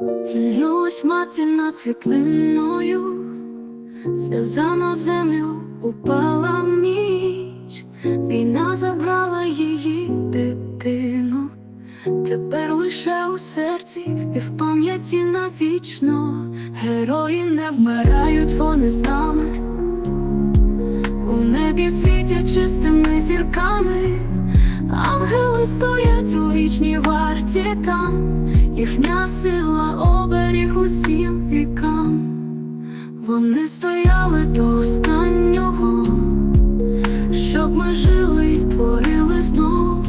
Тільнулась мати над світлиною, на землю упала ніч, війна забрала її дитину, тепер лише у серці і в пам'яті навічно. Герої не вмирають, вони з нами. У небі світять чистими зірками, стоять у вічній варті там, їхня сила оберіг усім вікам. Вони стояли до останнього, щоб ми жили й творили знов,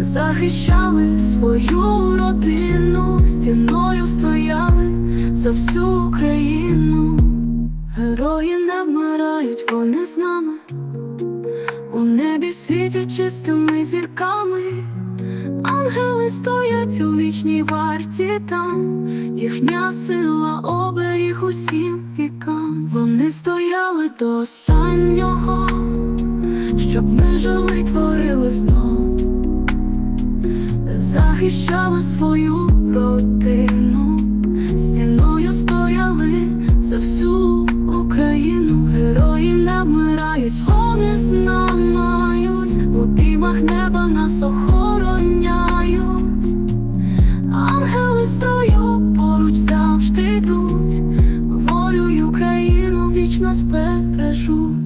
захищали свою родину, стіною стояли за всю Україну. Небі світять чистими зірками, ангели стоять у вічній варті там, їхня сила оберіг усім вікам. Вони стояли до останнього, щоб ми жили творили знов, захищали свою родину, нас охороняють, ангели строю поруч завжди йдуть, волю й Україну вічно збережуть.